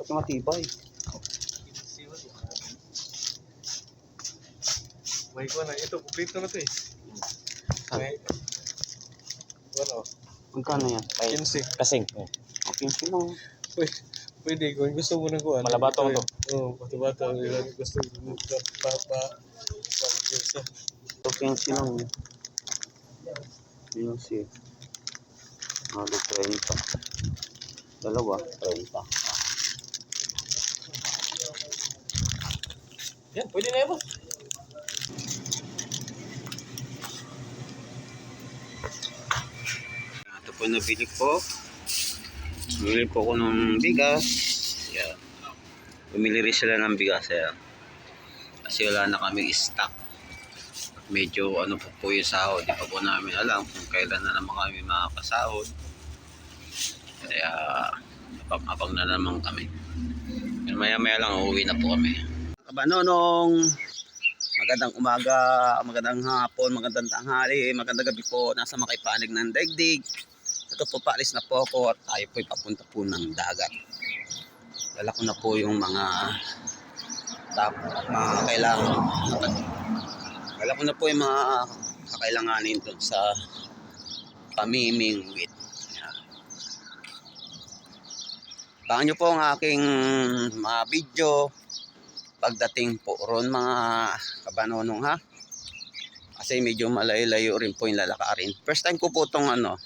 Dapat yung matibay. May ko na. Ito, kumpleto na to eh. May... Ano? Magkano yan? 15. Kasing. Okay, lang. Pwede, pwede kung gusto mo ng kuhan. Malabato ito to. eh. Oo, bato-bato. Ilan gusto mo pa pa pa. sa- Okay, lang. Yun si. Halo 30. Dalawa, 30. Yan, pwede na yan boss. Ito po nabili ko. Bumili po ako ng bigas. Yan. Bumili rin sila ng bigas. Yan. Kasi wala na kaming stock. Medyo ano po po yung sahod. Di pa po namin alam kung kailan na naman kami makakasahod. Kaya abang-abang na naman kami. Maya-maya lang uuwi na po kami. Kabanonong, magandang umaga, magandang hapon, magandang tanghali, magandang gabi po. Nasa makipanig ng daigdig. Ito po, paalis na po ako at tayo po papunta po ng dagat. Dala ko na po yung mga tap, mga kailangan. Dala ko na po yung mga kakailanganin doon sa pamimingwit. Yan. Abangan nyo po ang aking mga video pagdating po ron mga kabanonong ha. Kasi medyo malayo-layo rin po yung lalakarin. First time ko po itong ano,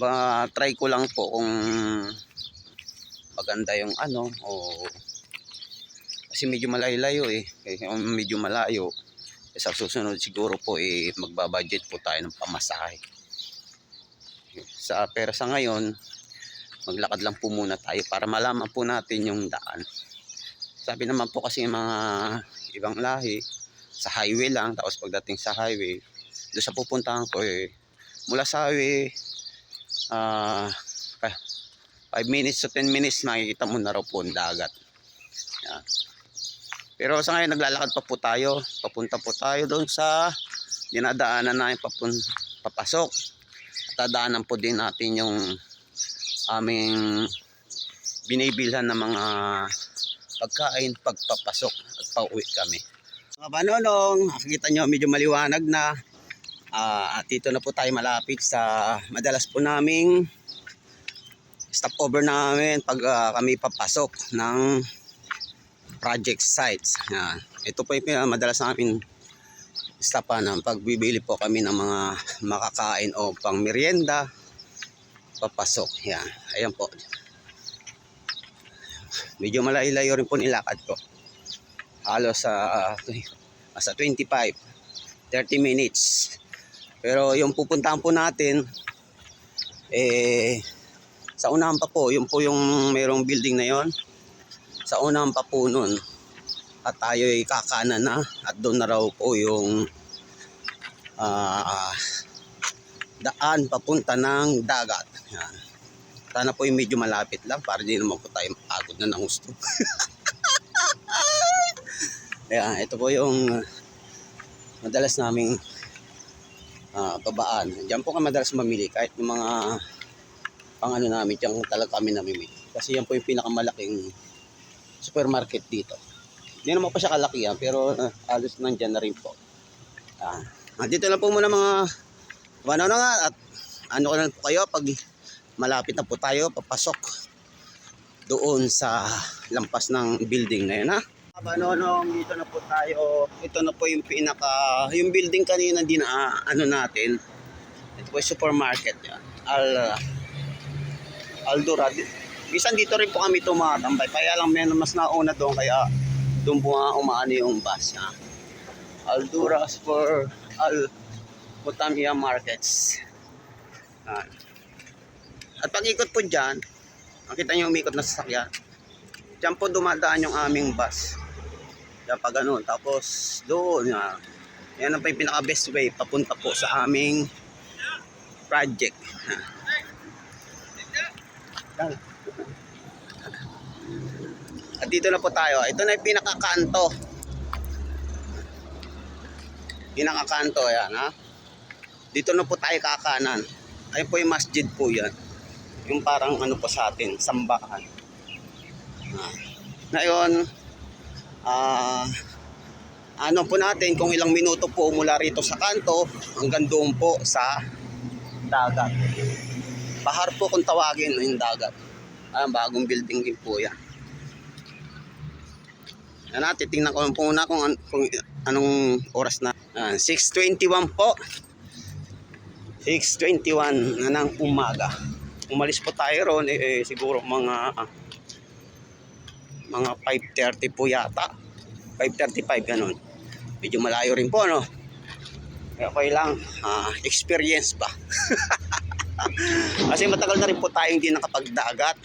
ba try ko lang po kung maganda yung ano o kasi medyo malayo-layo eh Kaya kung medyo malayo eh, sa susunod siguro po eh magbabudget po tayo ng pamasahe sa pero sa ngayon maglakad lang po muna tayo para malaman po natin yung daan sabi naman po kasi yung mga ibang lahi sa highway lang tapos pagdating sa highway doon sa pupuntahan ko eh mula sa highway ah 5 minutes to 10 minutes makikita mo na raw po ang dagat. Yan. Pero sa ngayon naglalakad pa po tayo. Papunta po tayo doon sa dinadaanan namin papun papasok. At dadaanan po din natin yung aming binibilhan ng mga pagkain pagpapasok at pauwi kami. Mga banonong, nakikita nyo medyo maliwanag na Ah, at dito na po tayo malapit sa madalas po naming stopover namin pag ah, kami papasok ng project sites. Yan. Ito po yung madalas namin stopan ng pagbibili po kami ng mga makakain o pang merienda papasok. Yan. Ayan po. Medyo malayo-layo rin po nilakad ko. Halos sa sa 25 30 minutes. Pero yung pupuntahan po natin, eh, sa unahan pa po, yung po yung merong building na yon Sa unahan pa po nun. At tayo ay kakanan na. At doon na raw po yung ah, daan papunta ng dagat. Yan. Sana po yung medyo malapit lang para di naman po tayo na ng gusto. Kaya ito po yung madalas naming ah, babaan. Diyan po kami madalas mamili kahit yung mga pang ano namin, diyan talaga kami namimili. Kasi yan po yung pinakamalaking supermarket dito. Hindi naman pa siya kalakihan pero uh, halos nandyan na rin po. Ah, dito na po muna mga ano na nga at ano ko na po kayo pag malapit na po tayo papasok doon sa lampas ng building na yun ha. Abanonong, dito na po tayo. Ito na po yung pinaka, yung building kanina din na ano natin. Ito po yung supermarket yan. Al, Aldura. Bisan dito rin po kami tumatambay. Kaya lang may mas nauna doon kaya doon po nga umaano yung bus. Ha? Aldura for Al Mutamia Markets. At pag ikot po dyan, makita nyo umikot na sasakyan. Diyan po dumadaan yung aming bus. Diyan pa ganun. Tapos doon, yan. Yan ang pinaka best way papunta po sa aming project. At dito na po tayo. Ito na yung pinakakanto. Pinakakanto yan ha. Dito na po tayo kakanan. Ayun po yung masjid po yan. Yung parang ano po sa atin, sambahan. Ah, ngayon, ah, ano po natin kung ilang minuto po mula rito sa kanto hanggang doon po sa dagat. Bahar po kung tawagin yung dagat. Ah, bagong building din po yan. Yan na, titingnan ko po muna kung, kung anong oras na. Ah, 6.21 po. 6.21 na ng umaga. Umalis po tayo ron, eh, eh, siguro mga mga 5.30 po yata. 5.35 ganun. Medyo malayo rin po, no? Kaya okay lang, ah, experience ba? Kasi matagal na rin po tayo hindi nakapagdagat.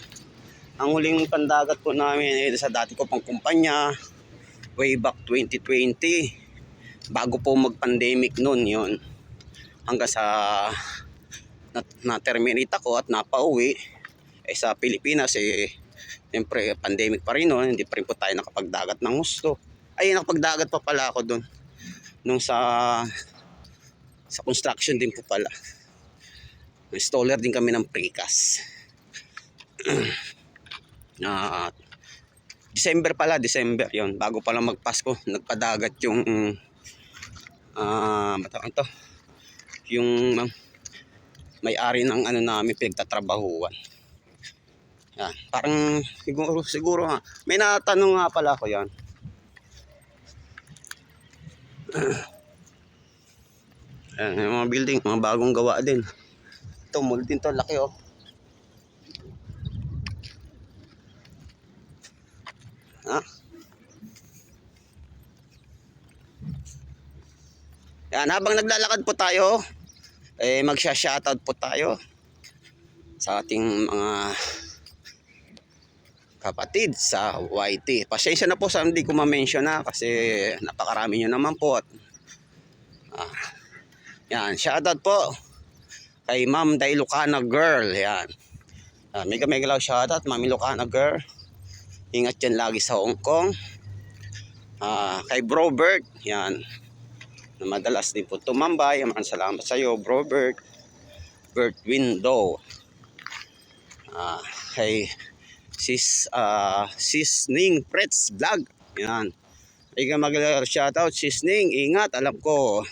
Ang huling pandagat po namin eh, sa dati ko pang kumpanya, way back 2020. Bago po mag-pandemic noon yon Hanggang sa na, na-terminate ako at napauwi eh, sa Pilipinas eh Siyempre, pandemic pa rin noon, hindi pa rin po tayo nakapagdagat ng gusto. Ay, nakapagdagat pa pala ako doon. Nung sa sa construction din po pala. Installer din kami ng precast. Ah, December pala, December yon Bago pala magpasko, nagpadagat yung ah, uh, to? Yung um, may-ari ng ano namin pinagtatrabahuan. Yan. Parang siguro, siguro nga. May natanong nga pala ako yan. Yan, yung mga building, mga bagong gawa din. Ito, mall din to, laki oh. Ha? Yan, habang naglalakad po tayo, eh magsha-shoutout po tayo sa ating mga kapatid sa YT. Pasensya na po sa hindi ko ma-mention na kasi napakarami nyo naman po. At, ah, yan, shoutout po kay Ma'am Dailukana Girl. Yan. Ah, mega mega lang shoutout, Ma'am Ilocana Girl. Ingat yan lagi sa Hong Kong. Ah, kay Bro Bert, yan. Na madalas din po tumambay. Maraming salamat sa iyo, Bro Bert. Window. Ah, kay sis uh, sis Ning Pretz Vlog. Yan. Ika mag shoutout sis Ning, ingat alam ko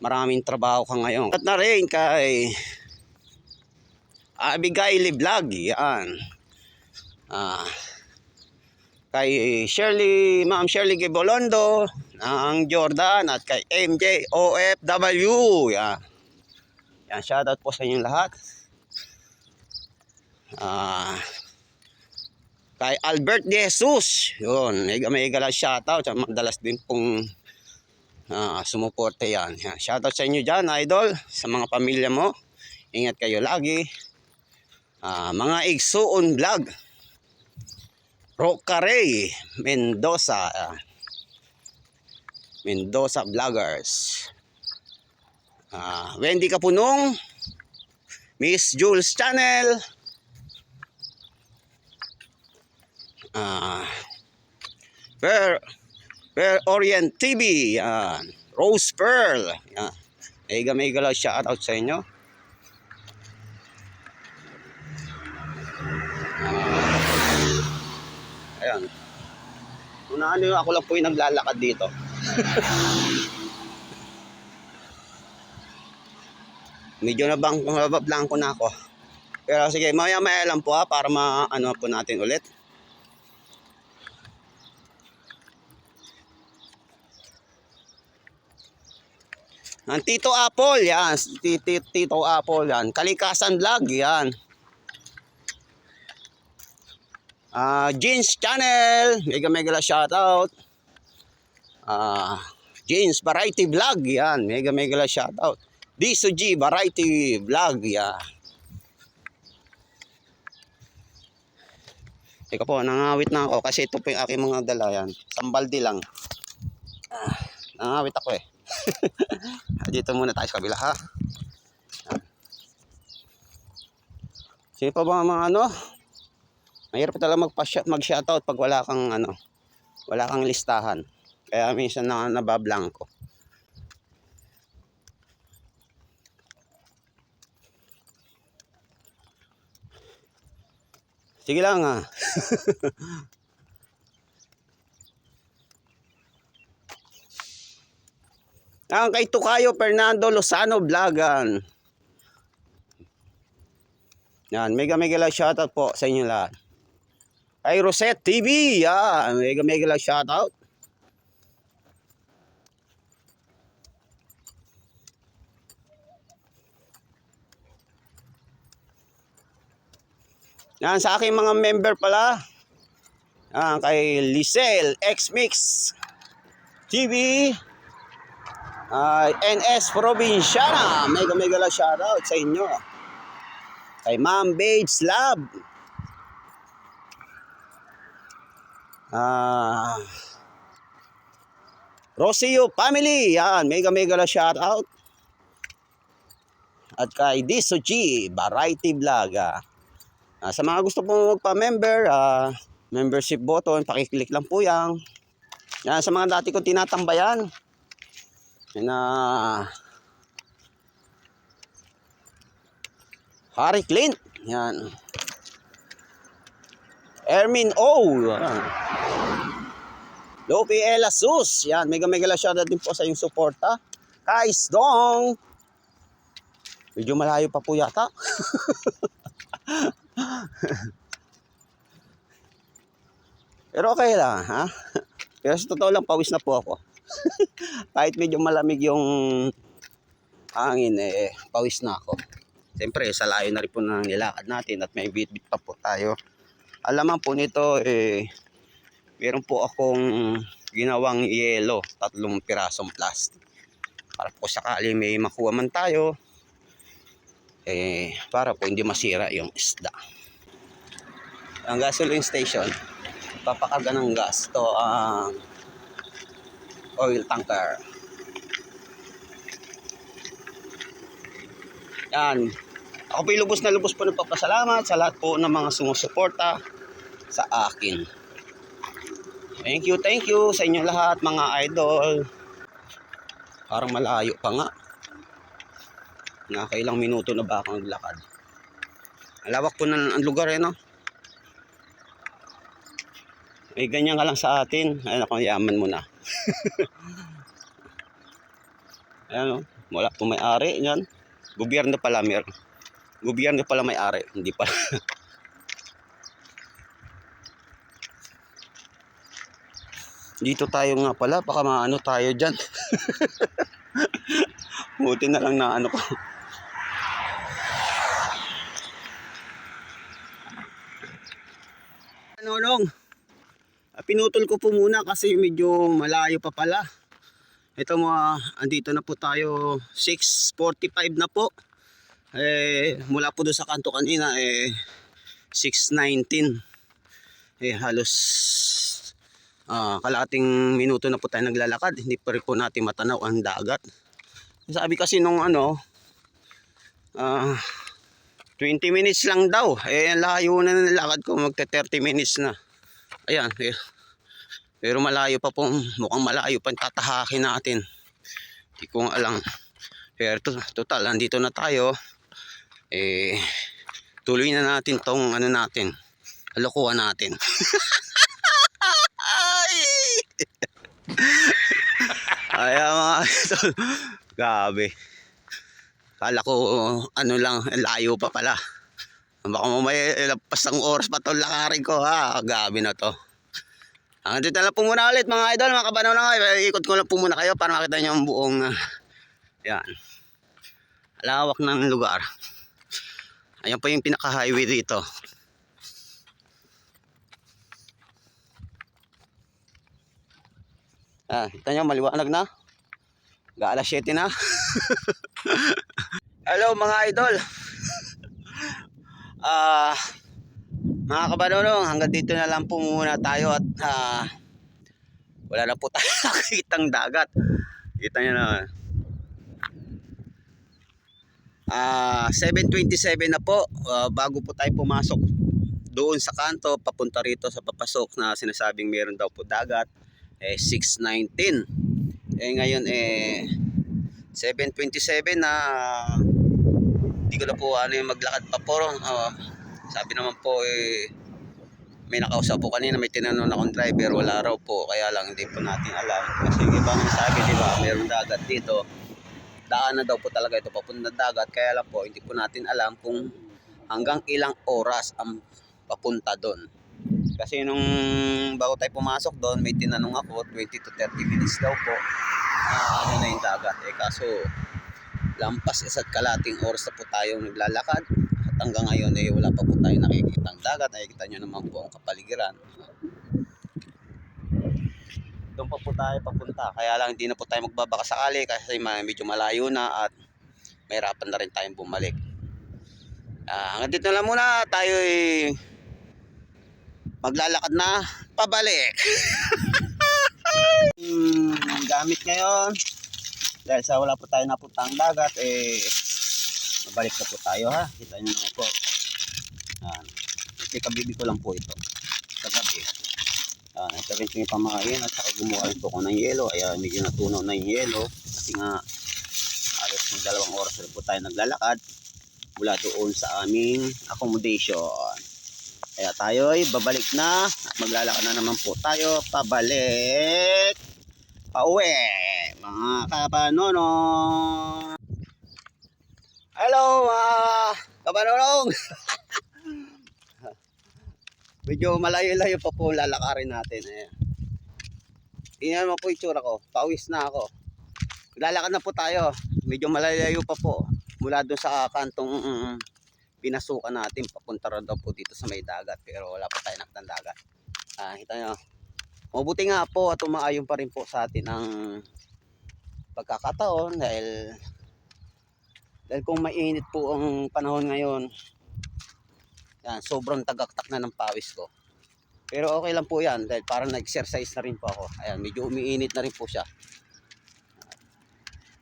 maraming trabaho ka ngayon. At na rin kay Abigail Vlog. Yan. Ah, kay Shirley, Ma'am Shirley Gibolondo ng Jordan at kay MJ OFW. Yan. Yan, shoutout po sa inyong lahat. Ah, kay Albert De Jesus. Yun, mega lang shoutout. Madalas din pong ah, sumuporte yan. yan. Shoutout sa inyo dyan, idol. Sa mga pamilya mo. Ingat kayo lagi. Ah, mga Igsuon Vlog. Rocaray Mendoza. ah, Mendoza Vloggers. Ah, Wendy Kapunong. Miss Jules Channel. Ah, Pearl, Pearl Orient TV, yan. Rose Pearl, yan. Mega mega lang shoutout sa inyo. Ah, ayan. Una ano yung ako lang po yung naglalakad dito. Medyo na bang blanco na ako. Pero sige, maya maya lang po ha, para ma-ano po natin ulit. Ang Tito Apple, yan. Tito Apple, yan. Kalikasan Vlog, yan. Ah, Jeans Channel, mega mega shoutout. Ah, Jeans Variety Vlog, yan. Mega mega shoutout. Diso G Variety Vlog, yan. Teka po, nangawit na ako kasi ito po yung aking mga dala yan. Sambaldi lang. Ah, nangawit ako eh. Dito muna tayo sa kabila ha. Sino pa ba mga ano? Mahirap talaga mag-shoutout pag wala kang ano, wala kang listahan. Kaya minsan na nabablanko. Sige lang ah. Ang kay Tukayo Fernando Lozano Blagan. Yan, mega mega lang shoutout po sa inyo lahat. Kay Rosette TV, yan, mega mega lang shoutout. Yan, sa aking mga member pala. Yan, kay Lisel, X-Mix TV, ay NS Provinciana. Mega mega lang shoutout sa inyo. Kay Ma'am Babes Lab. Ah. Rocio Family. Yan, mega mega lang shoutout. At kay Diso G, Variety Vlog. Ah. Ah, sa mga gusto pong magpa-member, ah, membership button, pakiclick lang po yan. Yan, sa mga dati kong tinatambayan. Yan na Harry Clint. Yan. Ermin O. Yan. Lopi Ella Sus. Yan. Mega mega la shoutout din po sa yung suporta. Kais Dong. Medyo malayo pa po yata. Pero okay lang, ha? Pero sa totoo lang, pawis na po ako. Kahit medyo malamig yung hangin, eh, pawis na ako. Siyempre, sa layo na rin po ng nilakad natin at may bit-bit pa po tayo. Alaman po nito, eh, meron po akong ginawang yelo, tatlong pirasong plastic. Para po sakali may makuha man tayo, eh, para po hindi masira yung isda. Ang gasoline station, papakarga ng gas to ang oil tanker. Yan. Ako po lubos na lubos po nagpapasalamat sa lahat po ng mga sumusuporta sa akin. Thank you, thank you sa inyo lahat mga idol. Parang malayo pa nga. Nakailang minuto na ba ako naglakad. Ang lawak po ng ang lugar eh, no? May ganyan ka lang sa atin. Ayun ako, yaman mo na. Ayan o. Wala po may-ari. Yan. Gobyerno pala meron. Gobyerno pala may-ari. Hindi pala. Dito tayo nga pala. Baka maano tayo dyan. Buti na lang na ano ko. Nonong. Ah, Pinutol ko po muna kasi medyo malayo pa pala. Ito mga, andito na po tayo, 6.45 na po. Eh, mula po doon sa kanto kanina, eh, 6.19. Eh, halos ah, kalating minuto na po tayo naglalakad. Hindi pa rin po natin matanaw ang dagat. Sabi kasi nung ano, ah, 20 minutes lang daw. Eh, layo na ng lakad ko, magte 30 minutes na. Ayan, eh. Pero malayo pa po, mukhang malayo pa tatahakin natin. Hindi ko alam. Pero to, total, andito na tayo. Eh, tuloy na natin tong ano natin. Kalokohan natin. Ay! Mga. Grabe. Kala ko, ano lang, layo pa pala. Baka mamaya, lampas ng oras pa itong lakarin ko, ha? Gabi na to. Ang dito lang po muna ulit, mga idol, mga kabanaw na kayo. Ikot ko lang po muna kayo para makita nyo ang buong, ah, yan. Lawak ng lugar. Ayan po yung pinaka-highway dito. Ah, kita nyo, maliwanag na. Ga-alas 7 na. Hello mga idol. Ah, mga kabanonong, hanggang dito na lang po muna tayo at ah, wala na po tayo nakikitang dagat. Kita nyo na. Ah, 7.27 na po ah, bago po tayo pumasok doon sa kanto papunta rito sa papasok na sinasabing meron daw po dagat eh 6.19 eh ngayon eh 7.27 na hindi ko na po ano yung maglakad pa po. Ah, sabi naman po eh may nakausap po kanina, may tinanong akong driver, wala raw po, kaya lang hindi po natin alam. Kasi yung iba nang sabi, di ba, mayroong dagat dito. Daan na daw po talaga ito papunta dagat, kaya lang po, hindi po natin alam kung hanggang ilang oras ang papunta doon. Kasi nung bago tayo pumasok doon, may tinanong ako, 20 to 30 minutes daw po, na ano na yung dagat. Eh kaso, lampas isa't kalating oras na po tayong naglalakad. At hanggang ngayon eh wala pa po tayo nakikita ang dagat. Nakikita nyo naman po ang kapaligiran. Doon pa po tayo papunta. Kaya lang hindi na po tayo magbabaka sakali kasi medyo malayo na at mahirapan na rin tayong bumalik. Ah, hanggang dito na lang muna tayo eh, maglalakad na pabalik. hmm, gamit ngayon dahil sa wala po tayo napuntang dagat eh mabalik na po tayo ha kita nyo naman po yan kasi kabibi ko lang po ito yan ito rin yung pamakain at saka gumawa rin po ko ng yelo. Ay medyo natunaw na yung yelo. Kasi nga alas ng dalawang oras rin po tayo naglalakad mula doon sa aming accommodation. Kaya tayo ay babalik na at maglalakad na naman po tayo pabalik. Pauwi mga kabanono hello mga kabanonong medyo malayo-layo pa po lalakarin natin ayan. Tingnan mo po yung tsura ko pawis na ako. Lalakad na po tayo medyo malayo pa po mula doon sa kantong mm, pinasukan natin papunta rin daw po dito sa may dagat pero wala pa tayo nakitang dagat. Ah kita nyo Mabuti nga po at umaayon pa rin po sa atin ang pagkakataon dahil dahil kung mainit po ang panahon ngayon yan, sobrang tagaktak na ng pawis ko pero okay lang po yan dahil parang na-exercise na rin po ako ayan, medyo umiinit na rin po siya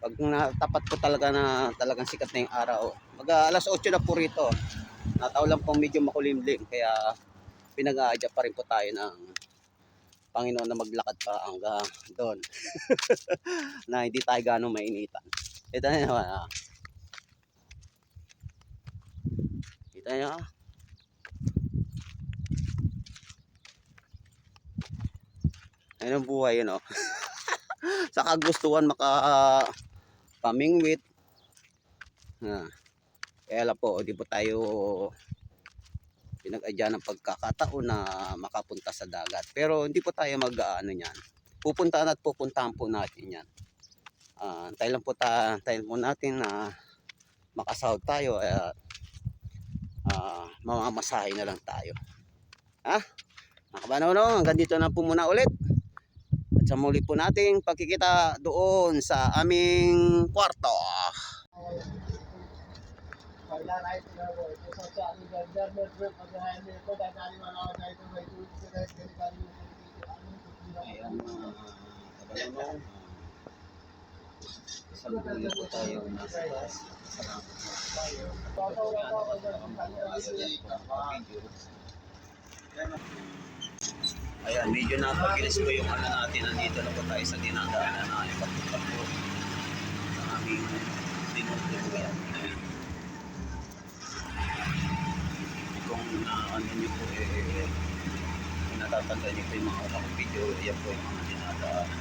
pag natapat po talaga na talagang sikat na yung araw mag alas 8 na po rito nataw lang po medyo makulimlim kaya pinag-aadya pa rin po tayo ng Panginoon na maglakad pa hanggang doon. na hindi tayo ganong mainitan. Ito na naman ah. Kita nyo ah. Ayun ang buhay yun oh. Sa kagustuhan maka pamingwit. Ah. Kaya lang po, di po tayo pinag-adya ng pagkakataon na makapunta sa dagat. Pero hindi po tayo mag-ano niyan. Pupuntahan at pupuntahan po natin yan. Uh, tayo lang po ta tayo po natin na makasahod tayo at uh, mamamasahe na lang tayo. Ha? Mga kabanaw, hanggang dito na po muna ulit. Sa muli po nating pagkikita doon sa aming kwarto. Ayan mga. Ayan, medyo napabilis ko yung ano natin. Nandito na po tayo sa dinadaanan na yung pagpapagpo. Sa aming tinutuloyan. Ayan. Kung na-ano nyo po, eh, eh kung natatanda nyo po yung mga unang video, yan po yung mga dinadaanan.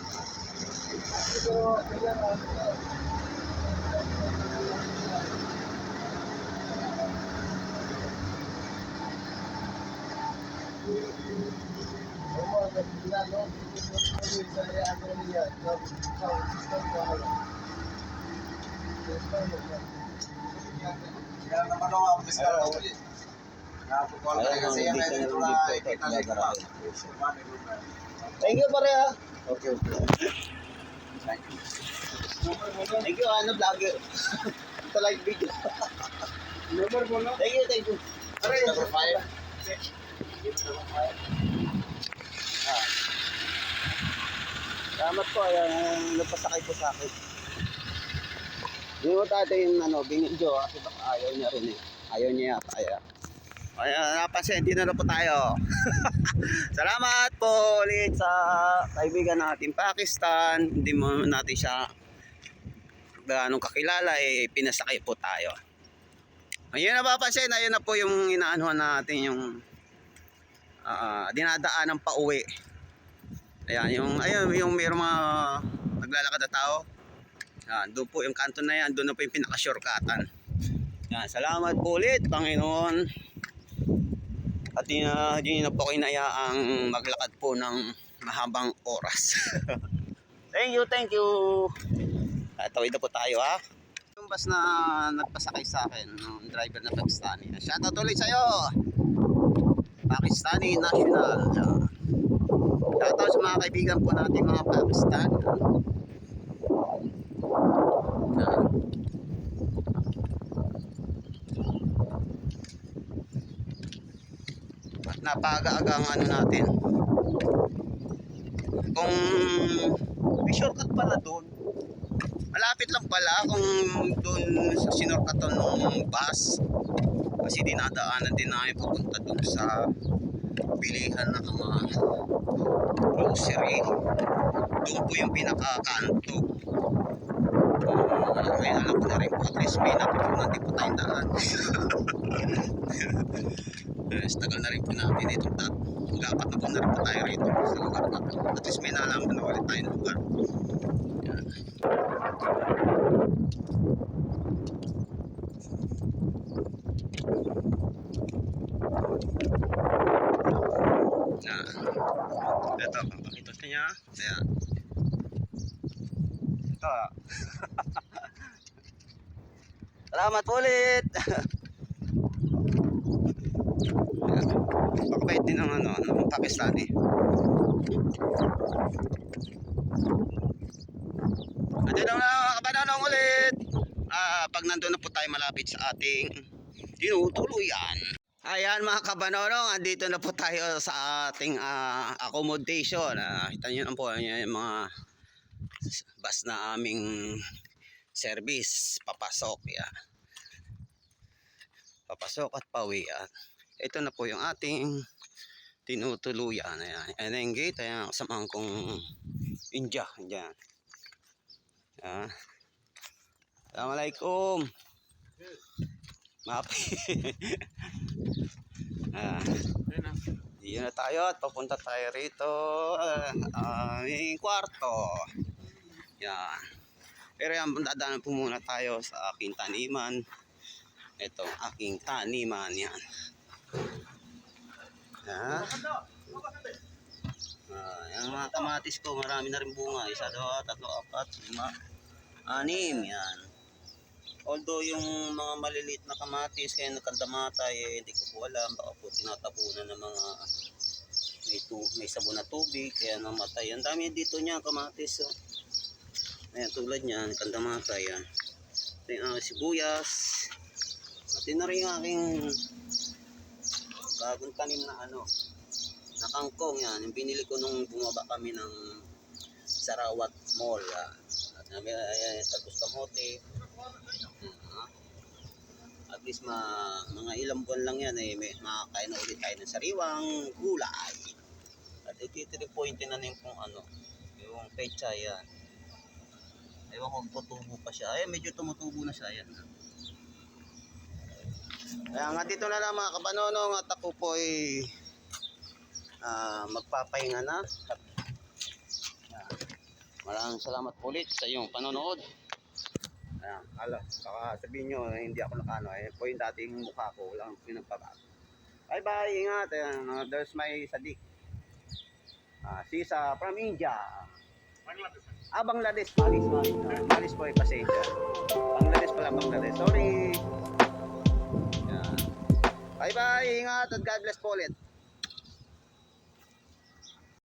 pare ah. Okay, okay. Thank you. Thank you, ano, vlogger. Ito like video. Number mo na. Thank you, thank you. Aray, Number five. Ah. Salamat po, yung nagpasakay po sa akin. Yung tatay yung ano, binidyo kasi baka ayaw niya rin eh. Ayaw niya yata, kaya. Kaya napansin, dito na po tayo. Salamat po ulit sa kaibigan natin Pakistan. Hindi mo natin siya ganong kakilala eh, pinasakay po tayo. Ayun na papansin, ayun na po yung inaanuhan natin yung ah, dinadaan ng pauwi. Ayan, yung, ayun, yung mayroong mga naglalakad na tao. Yan, doon po yung kanto na yan, doon na po yung pinaka-shortcutan. Yan, salamat po ulit, Panginoon. At uh, yun na po kinayaang maglakad po ng mahabang oras. thank you, thank you. At tawid po tayo ha. Yung bus na nagpasakay sa akin, ng driver na Pakistani. Shoutout ulit sa'yo. Pakistani National. Yan. Shoutout sa mga kaibigan po natin mga Pakistan. Yan. Napaaga-aga ang ano natin. Kung may shortcut pala doon, malapit lang pala kung doon sa sinorkaton ng bus. Kasi dinadaanan din namin papunta doon sa bilihan ng mga grocery. Doon po yung pinakakanto. Kaya alam ko po at least may natutunan din po tayong daan. Yes, tagal na rin po natin itong tat. Dapat na po na rin po tayo rito sa lugar na. At least may nalaman na ulit tayo lugar. Yan. Na. Ito, papakita ko niya. Ayan. Ito. Salamat ulit. Pakabait din ng ano, ng Pakistani. Andito na mga kabananong ulit. Ah, pag nandun na po tayo malapit sa ating tinutuluyan. Ayan mga kabanonong, andito na po tayo sa ating ah, accommodation. Ah, kita nyo na po yan, yung mga bus na aming service. Papasok yan. Papasok at pauwi yan. Ito na po yung ating tinutuluyan. Ayan. Ayan yung gate. Ayan, kasamahan kong India. Ayan. Ayan. Assalamualaikum. Ayun na. Diyan na tayo at papunta tayo rito. Ah, aming kwarto. Yan. Pero yan, dadaanan po muna tayo sa aking taniman. Ito, aking taniman. Yan. Ah, yung mga kamatis ko, marami na rin bunga. Isa, dalawa, tatlo, apat, lima, anim. Yan. Although yung mga maliliit na kamatis kaya nagkandamatay, eh, hindi ko po alam. Baka po tinatabunan ng mga may, tu may sabon na tubig, kaya namatay. Ang dami dito niya kamatis. Oh. Ayan, tulad niyan, kandamatay yan. Ito yung ah, sibuyas. At yun na rin yung aking bagong tanim na ano, na kangkong yan. Yung binili ko nung bumaba kami ng Sarawat Mall. Yan. At namin, ayan, tapos kamote. Mhm. At least ma, mga ilang buwan lang yan eh, may makakain na ulit tayo ng sariwang gulay. At ititiripointin na rin kung ano, yung pecha yan. Ewan kung tutubo pa siya. Ay, medyo tumutubo na siya. Yan. Kaya nga dito na lang mga kabanonong at ako po ay ah, magpapahinga na. At, ah, maraming salamat po ulit sa iyong panonood. Ayan, ala, baka sabihin nyo eh, hindi ako nakano. Eh, po yung dating mukha ko, walang pinagpabago. Bye bye, ingat. Ayan, ah, there's my sadik. Ah, Sisa from India. Bangladesh. Ah, Bangladesh, Palis. Ah, Palis po ay pasensya. Bangladesh pala, Bangladesh. Sorry. Bye bye, ingat at God bless po ulit.